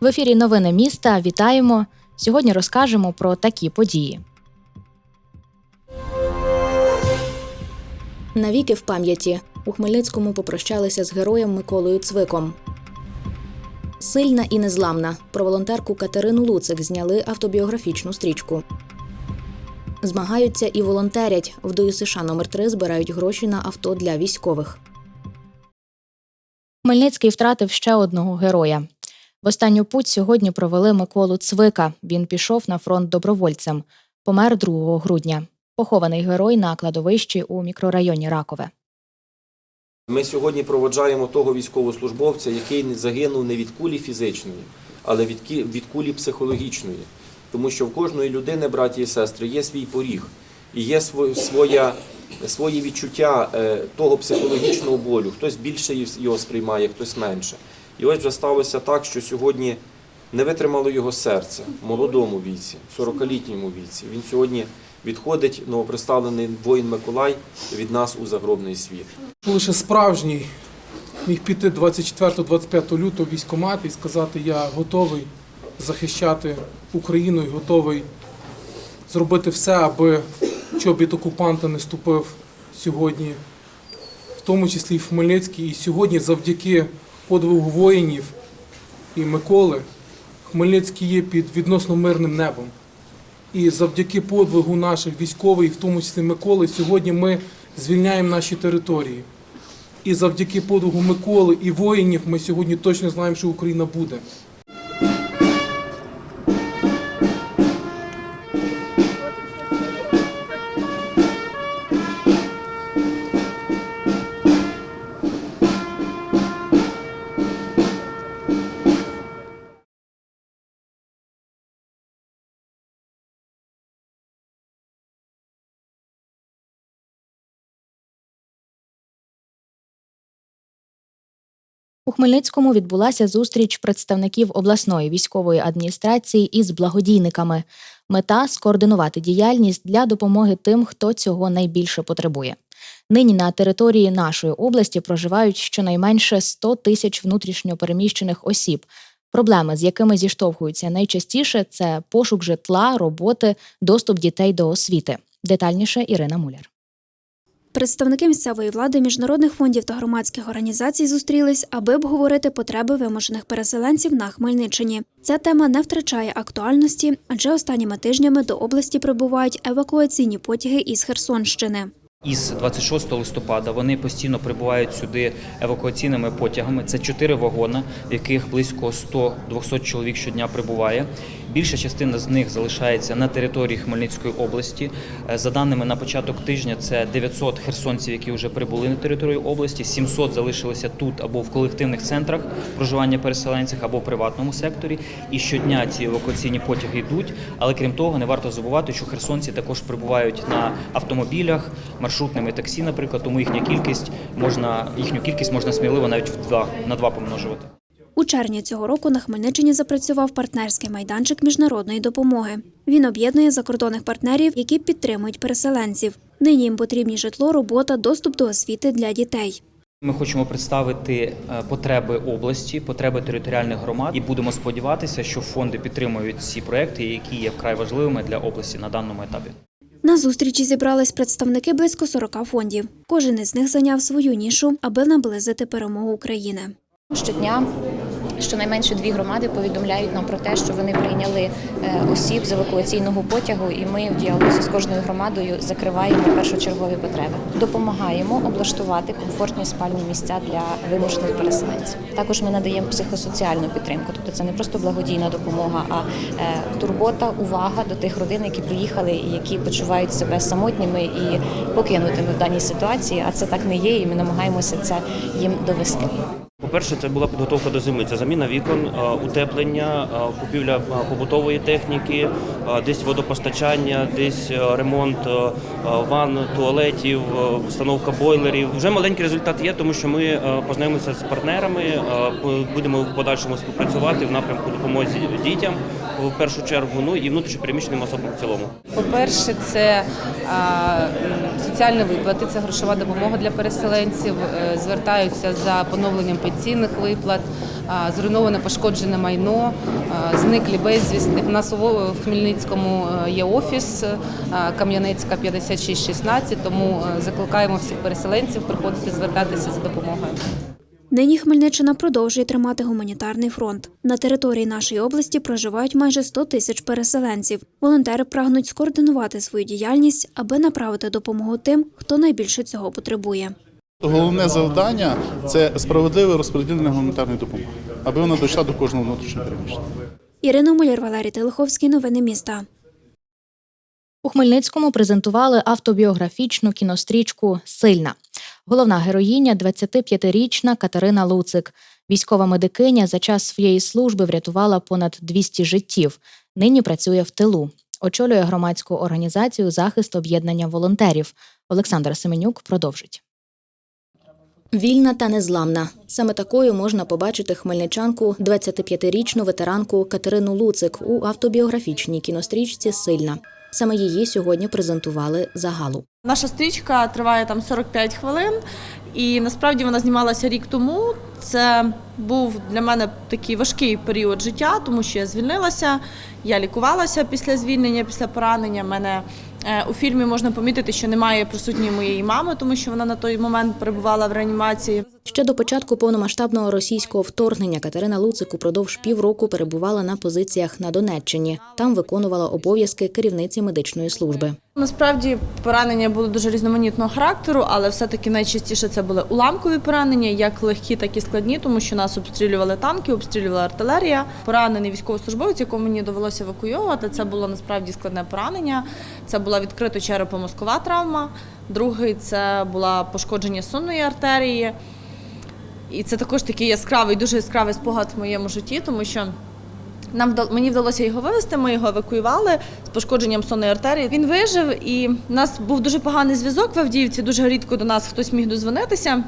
В ефірі Новини міста. Вітаємо. Сьогодні розкажемо про такі події. Навіки в пам'яті у Хмельницькому попрощалися з героєм Миколою Цвиком. Сильна і незламна. Про волонтерку Катерину Луцик зняли автобіографічну стрічку. Змагаються і волонтерять. В ДЮСШ номер 3 збирають гроші на авто для військових. Хмельницький втратив ще одного героя. В останню путь сьогодні провели Миколу Цвика. Він пішов на фронт добровольцем. Помер 2 грудня. Похований герой на кладовищі у мікрорайоні Ракове. Ми сьогодні проводжаємо того військовослужбовця, який загинув не від кулі фізичної, але від, кулі психологічної. Тому що в кожної людини, браті і сестри, є свій поріг і є сво- своя, свої відчуття е, того психологічного болю. Хтось більше його сприймає, хтось менше. І ось вже сталося так, що сьогодні не витримало його серце в молодому віці, 40-літньому віці. Він сьогодні відходить, новоприставлений воїн Миколай від нас у загробний світ. Лише справжній міг піти 24-25 лютого в військкомат і сказати, я готовий захищати Україну і готовий зробити все, аби чобіт окупанта не ступив сьогодні, в тому числі і в Хмельницький. І сьогодні, завдяки подвигу воїнів і Миколи, Хмельницький є під відносно мирним небом. І завдяки подвигу наших військових, в тому числі Миколи, сьогодні ми звільняємо наші території. І завдяки подвигу Миколи і воїнів ми сьогодні точно знаємо, що Україна буде. У Хмельницькому відбулася зустріч представників обласної військової адміністрації із благодійниками. Мета скоординувати діяльність для допомоги тим, хто цього найбільше потребує. Нині на території нашої області проживають щонайменше 100 тисяч внутрішньопереміщених осіб. Проблеми, з якими зіштовхуються найчастіше, це пошук житла, роботи, доступ дітей до освіти. Детальніше Ірина Муляр. Представники місцевої влади, міжнародних фондів та громадських організацій зустрілись, аби обговорити потреби вимушених переселенців на Хмельниччині. Ця тема не втрачає актуальності, адже останніми тижнями до області прибувають евакуаційні потяги із Херсонщини. Із 26 листопада вони постійно прибувають сюди евакуаційними потягами. Це чотири вагони, в яких близько 100-200 чоловік щодня прибуває. Більша частина з них залишається на території Хмельницької області. Е, За даними на початок тижня, це 900 херсонців, які вже прибули на територію області. 700 залишилися тут або в колективних центрах проживання переселенців, або в приватному секторі. І щодня ці евакуаційні потяги йдуть. Але крім того, не варто забувати, що херсонці також прибувають на автомобілях, маршрутними таксі, наприклад, тому їхня кількість можна їхню кількість можна сміливо навіть в два на два помножувати. У червні цього року на Хмельниччині запрацював партнерський майданчик міжнародної допомоги. Він об'єднує закордонних партнерів, які підтримують переселенців. Нині їм потрібні житло, робота, доступ до освіти для дітей. Ми хочемо представити е, потреби області, потреби територіальних громад, і будемо сподіватися, що фонди підтримують ці проекти, які є вкрай важливими для області на даному етапі. На зустрічі зібрались представники близько 40 фондів. Кожен із них зайняв свою нішу, аби наблизити перемогу України. Щодня щонайменше дві громади повідомляють нам про те, що вони прийняли е, осіб з евакуаційного потягу, і ми в діалозі з кожною громадою закриваємо першочергові потреби. Допомагаємо облаштувати комфортні спальні місця для вимушених переселенців. Також ми надаємо психосоціальну підтримку, тобто це не просто благодійна допомога, а е, турбота, увага до тих родин, які приїхали і які почувають себе самотніми і покинутими в даній ситуації. А це так не є, і ми намагаємося це їм довести. По-перше, це була підготовка до зими. Це заміна вікон, е, утеплення, е, купівля е, побутової техніки, десь водопостачання, десь ремонт ванн, туалетів, встановка бойлерів. Вже маленький результат є, тому що ми познайомимося з партнерами, будемо в подальшому співпрацювати в напрямку допомоги дітям в першу чергу, ну і внутрішньопереміщеним особам в цілому. По-перше, це соціальні виплати, це грошова допомога для переселенців. е, Звертаються за поновленням пенсійних виплат, зруйноване пошкоджене майно, зниклі безвісти. У нас в Хмельницькому е, є офіс е, Кам'янецька 5616, тому закликаємо всіх переселенців приходити звертатися за допомогою. Нині Хмельниччина продовжує тримати гуманітарний фронт. На території нашої області проживають майже 100 тисяч переселенців. Волонтери прагнуть скоординувати свою діяльність, аби направити допомогу тим, хто найбільше цього потребує. Головне завдання це справедливе розподілення гуманітарної допомоги, аби вона дійшла до кожного внутрішнього переміщення. Ірина Муляр, Валерій Телеховський. Новини міста. У Хмельницькому презентували автобіографічну кінострічку Сильна. Головна героїня 25-річна Катерина Луцик. Військова медикиня за час своєї служби врятувала понад 200 життів. Нині працює в тилу. Очолює громадську організацію захист об'єднання волонтерів. Олександр Семенюк продовжить. Вільна та незламна. Саме такою можна побачити хмельничанку, 25-річну ветеранку Катерину Луцик у автобіографічній кінострічці Сильна. Саме її сьогодні презентували загалу. Наша стрічка триває там 45 хвилин, і насправді вона знімалася рік тому. Це був для мене такий важкий період життя, тому що я звільнилася, я лікувалася після звільнення, після поранення. Мене е, у фільмі можна помітити, що немає присутньої моєї мами, тому що вона на той момент перебувала в реанімації. Ще до початку повномасштабного російського вторгнення Катерина Луцик упродовж півроку перебувала на позиціях на Донеччині. Там виконувала обов'язки керівниці медичної служби. Насправді поранення були дуже різноманітного характеру, але все-таки найчастіше це були уламкові поранення, як легкі, так і складні, тому що нас обстрілювали танки, обстрілювала артилерія. Поранений військовослужбовець, якого мені довелося евакуйовувати. Це було насправді складне поранення. Це була відкрито черепно-мозкова травма. Другий це була пошкодження сонної артерії. І це також такий яскравий, дуже яскравий спогад в моєму житті, тому що нам мені вдалося його вивезти. Ми його евакуювали з пошкодженням сонної артерії. Він вижив, і в нас був дуже поганий зв'язок в Авдіївці. Дуже рідко до нас хтось міг дозвонитися.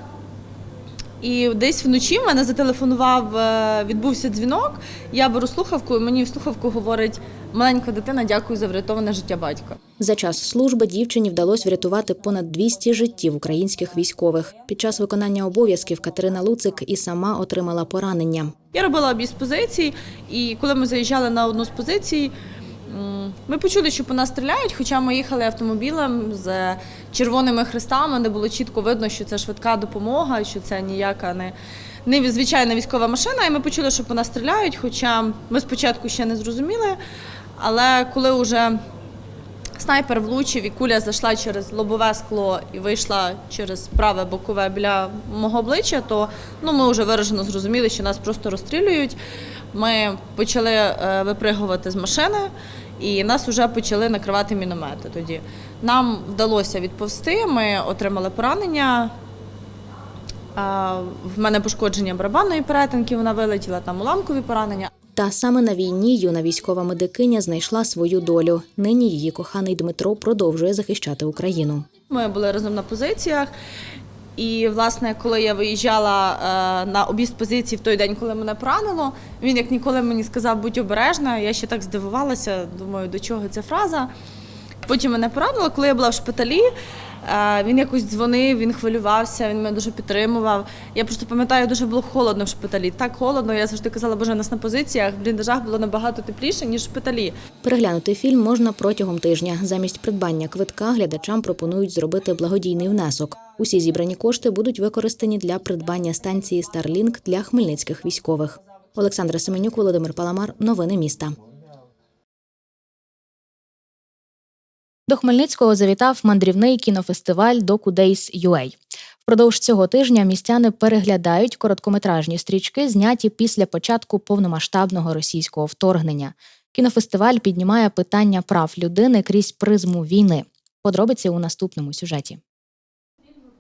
І десь вночі в мене зателефонував, е, відбувся дзвінок. Я беру слухавку, і мені в слухавку говорить маленька дитина, дякую за врятоване життя батька. За час служби дівчині вдалося врятувати понад 200 життів українських військових. Під час виконання обов'язків Катерина Луцик і сама отримала поранення. Я робила об'їзд позицій, і коли ми заїжджали на одну з позицій, ми почули, що по нас стріляють, хоча ми їхали автомобілем з червоними хрестами, де було чітко видно, що це швидка допомога, що це ніяка не, не звичайна військова машина. І ми почули, що по нас стріляють, хоча ми спочатку ще не зрозуміли. Але коли вже снайпер влучив і куля зайшла через лобове скло і вийшла через праве бокове біля мого обличчя, то ну, ми вже виражено зрозуміли, що нас просто розстрілюють. Ми почали е, випригувати з машини, і нас вже почали накривати міномети. Тоді нам вдалося відповсти. Ми отримали поранення. В мене пошкодження барабанної перетинки, вона вилетіла там уламкові поранення. Та саме на війні юна військова медикиня знайшла свою долю. Нині її коханий Дмитро продовжує захищати Україну. Ми були разом на позиціях. І, власне, коли я виїжджала е, на об'їзд позиції в той день, коли мене поранило, він як ніколи мені сказав, будь обережна. Я ще так здивувалася, думаю, до чого ця фраза. Потім мене поранило, коли я була в шпиталі. е, Він якось дзвонив, він хвилювався, він мене дуже підтримував. Я просто пам'ятаю, дуже було холодно в шпиталі. Так холодно. Я завжди казала, боже, нас на позиціях в бліндажах було набагато тепліше, ніж в шпиталі. Переглянути фільм можна протягом тижня. Замість придбання квитка глядачам пропонують зробити благодійний внесок. Усі зібрані кошти будуть використані для придбання станції Starlink для хмельницьких військових. Олександра Семенюк, Володимир Паламар. Новини міста. До Хмельницького завітав мандрівний кінофестиваль Docu Days UA. Впродовж цього тижня містяни переглядають короткометражні стрічки, зняті після початку повномасштабного російського вторгнення. Кінофестиваль піднімає питання прав людини крізь призму війни. Подробиці у наступному сюжеті.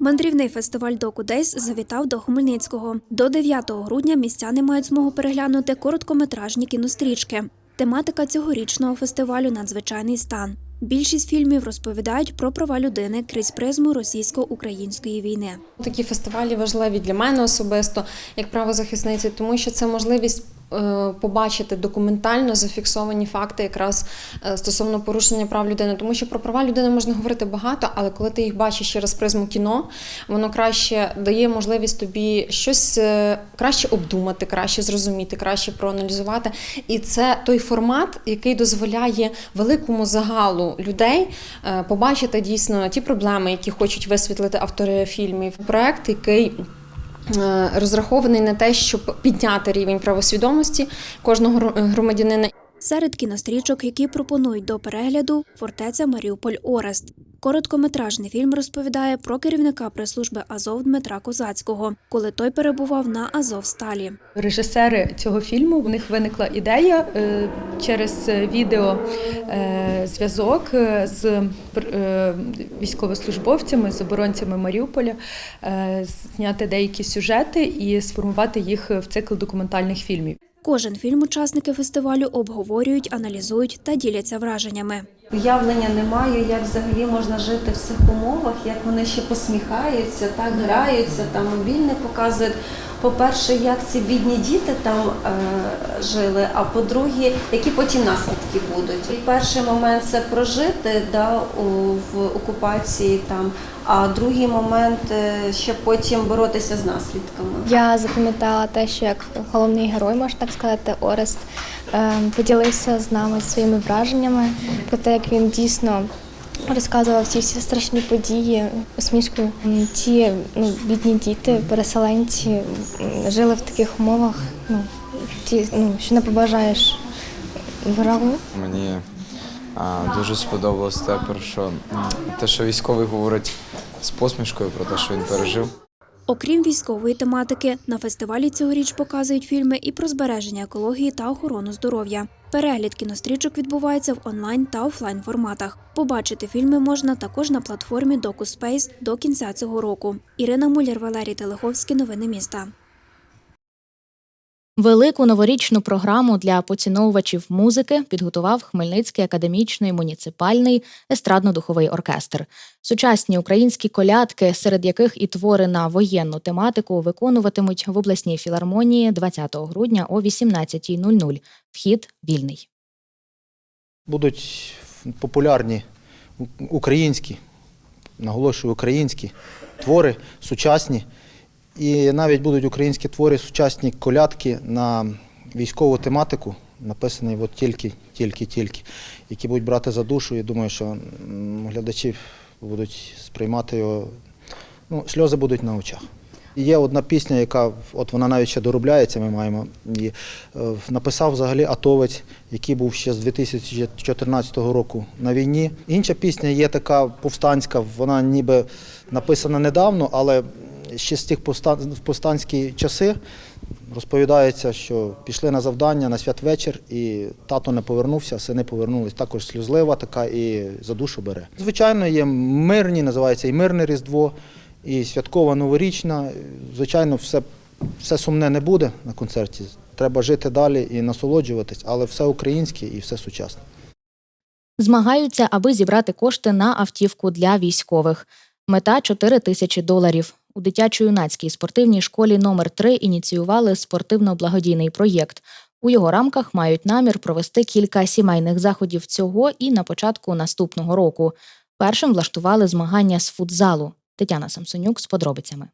Мандрівний фестиваль Доку Дейс завітав до Хмельницького. До 9 грудня містяни мають змогу переглянути короткометражні кінострічки. Тематика цьогорічного фестивалю надзвичайний стан. Більшість фільмів розповідають про права людини крізь призму російсько-української війни. Такі фестивалі важливі для мене особисто, як правозахисниці, тому що це можливість побачити документально зафіксовані факти якраз е, стосовно порушення прав людини. Тому що про права людини можна говорити багато, але коли ти їх бачиш через призму кіно, воно краще дає можливість тобі щось е, краще обдумати, краще зрозуміти, краще проаналізувати. І це той формат, який дозволяє великому загалу людей е, побачити дійсно ті проблеми, які хочуть висвітлити автори фільмів. Проект, який е, розрахований на те, щоб підняти рівень правосвідомості кожного гро- громадянина Серед кінострічок, які пропонують до перегляду, фортеця Маріуполь Орест. Короткометражний фільм розповідає про керівника прес-служби Азов Дмитра Козацького, коли той перебував на Азовсталі. Режисери цього фільму в них виникла ідея е, через відео е, зв'язок е, з військовослужбовцями, з оборонцями Маріуполя, зняти деякі сюжети і сформувати їх в цикл документальних фільмів. Кожен фільм учасники фестивалю обговорюють, аналізують та діляться враженнями. Уявлення немає, як взагалі можна жити в цих умовах, як вони ще посміхаються, так граються, там мобільне показують. По-перше, як ці бідні діти там е, жили, а по-друге, які потім наслідки будуть. І перший момент це прожити да, у, в окупації там, а другий момент е, ще потім боротися з наслідками. Я запам'ятала те, що як головний герой, можна так сказати, Орест е, поділився з нами своїми враженнями про те, як він дійсно розказував всі всі страшні події усмішкою. Ті ну, бідні діти, переселенці жили в таких умовах, ну, ті, ну, що не побажаєш ворогу. Мені а, дуже сподобалось те, про що те, що військовий говорить з посмішкою про те, що він пережив. Окрім військової тематики, на фестивалі цьогоріч показують фільми і про збереження екології та охорону здоров'я. Перегляд кінострічок відбувається в онлайн та офлайн форматах. Побачити фільми можна також на платформі DocuSpace до кінця цього року. Ірина Муляр, Валерій Телеховський. Новини міста. Велику новорічну програму для поціновувачів музики підготував Хмельницький академічний муніципальний естрадно-духовий оркестр. Сучасні українські колядки, серед яких і твори на воєнну тематику, виконуватимуть в обласній філармонії 20 грудня о 18.00. Вхід вільний. будуть популярні українські, наголошую, українські твори, сучасні. І навіть будуть українські твори, сучасні колядки на військову тематику, написані от тільки, тільки, тільки, які будуть брати за душу. Я думаю, що глядачі будуть сприймати його. Ну, сльози будуть на очах. І Є одна пісня, яка от вона навіть ще доробляється, ми маємо її. Е, Написав взагалі атовець, який був ще з 2014 року на війні. Інша пісня є така повстанська, вона ніби написана недавно, але ще з тих в повстанські часи розповідається, що пішли на завдання на святвечір, і тато не повернувся, сини повернулись. Також сльозлива така і за душу бере. Звичайно, є мирні, називається і мирне Різдво, і святкова новорічна. Звичайно, все, все сумне не буде на концерті. Треба жити далі і насолоджуватись, але все українське і все сучасне. Змагаються, аби зібрати кошти на автівку для військових. Мета 4 тисячі доларів. У дитячо-юнацькій спортивній школі номер 3 ініціювали спортивно-благодійний проєкт. У його рамках мають намір провести кілька сімейних заходів цього і на початку наступного року. Першим влаштували змагання з футзалу. Тетяна Самсонюк з подробицями.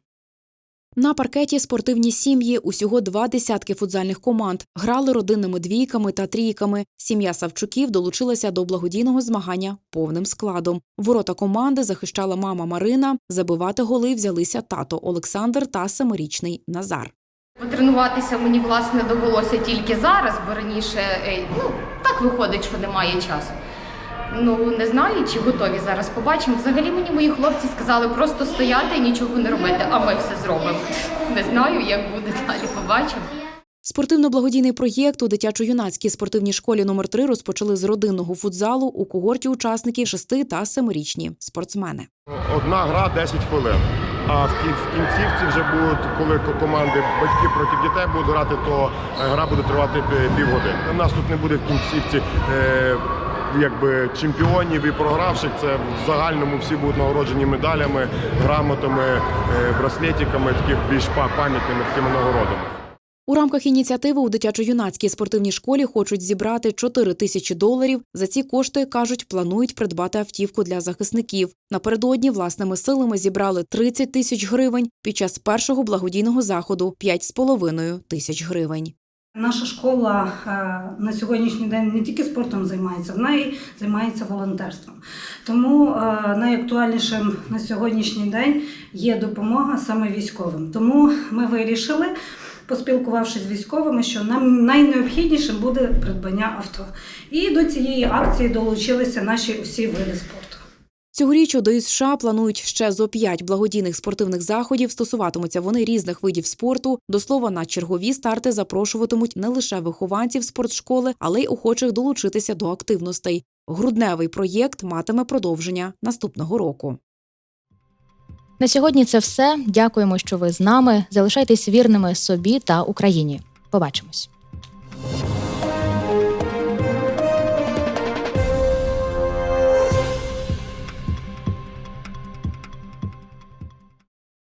На паркеті спортивні сім'ї усього два десятки футзальних команд грали родинними двійками та трійками. Сім'я Савчуків долучилася до благодійного змагання повним складом. Ворота команди захищала мама Марина. Забивати голи взялися тато Олександр та семирічний Назар. Потренуватися мені власне довелося тільки зараз, бо раніше е, ну так виходить, що немає часу. Ну не знаю, чи готові зараз побачимо. Взагалі мені мої хлопці сказали просто стояти і нічого не робити, а ми все зробимо. Не знаю, як буде далі. Побачимо. Спортивно-благодійний проєкт у дитячо-юнацькій спортивній школі номер 3 розпочали з родинного футзалу у когорті учасників 6 та 7-річні спортсмени. Одна гра 10 хвилин. А в кінцівці вже будуть, коли команди батьки проти дітей будуть грати, то е, гра буде тривати півгодини. У нас тут не буде в кінцівці. Якби чемпіонів і програвших, це в загальному всі будуть нагороджені медалями, грамотами, е, браслетиками, такі більш па- пам'ятними такими нагородами. У рамках ініціативи у дитячо-юнацькій спортивній школі хочуть зібрати 4 тисячі доларів. За ці кошти кажуть, планують придбати автівку для захисників. Напередодні власними силами зібрали 30 тисяч гривень. Під час першого благодійного заходу 5,5 тисяч гривень. Наша школа е, на сьогоднішній день не тільки спортом займається, вона і займається волонтерством. Тому е, найактуальнішим на сьогоднішній день є допомога саме військовим. Тому ми вирішили, поспілкувавшись з військовими, що нам найнеобхіднішим буде придбання авто. І до цієї акції долучилися наші усі види спорту. Цьогоріч ДЮСШ США планують ще зо п'ять благодійних спортивних заходів. Стосуватимуться вони різних видів спорту. До слова, на чергові старти запрошуватимуть не лише вихованців спортшколи, але й охочих долучитися до активностей. Грудневий проєкт матиме продовження наступного року. На сьогодні це все. Дякуємо, що ви з нами. Залишайтесь вірними собі та Україні. Побачимось.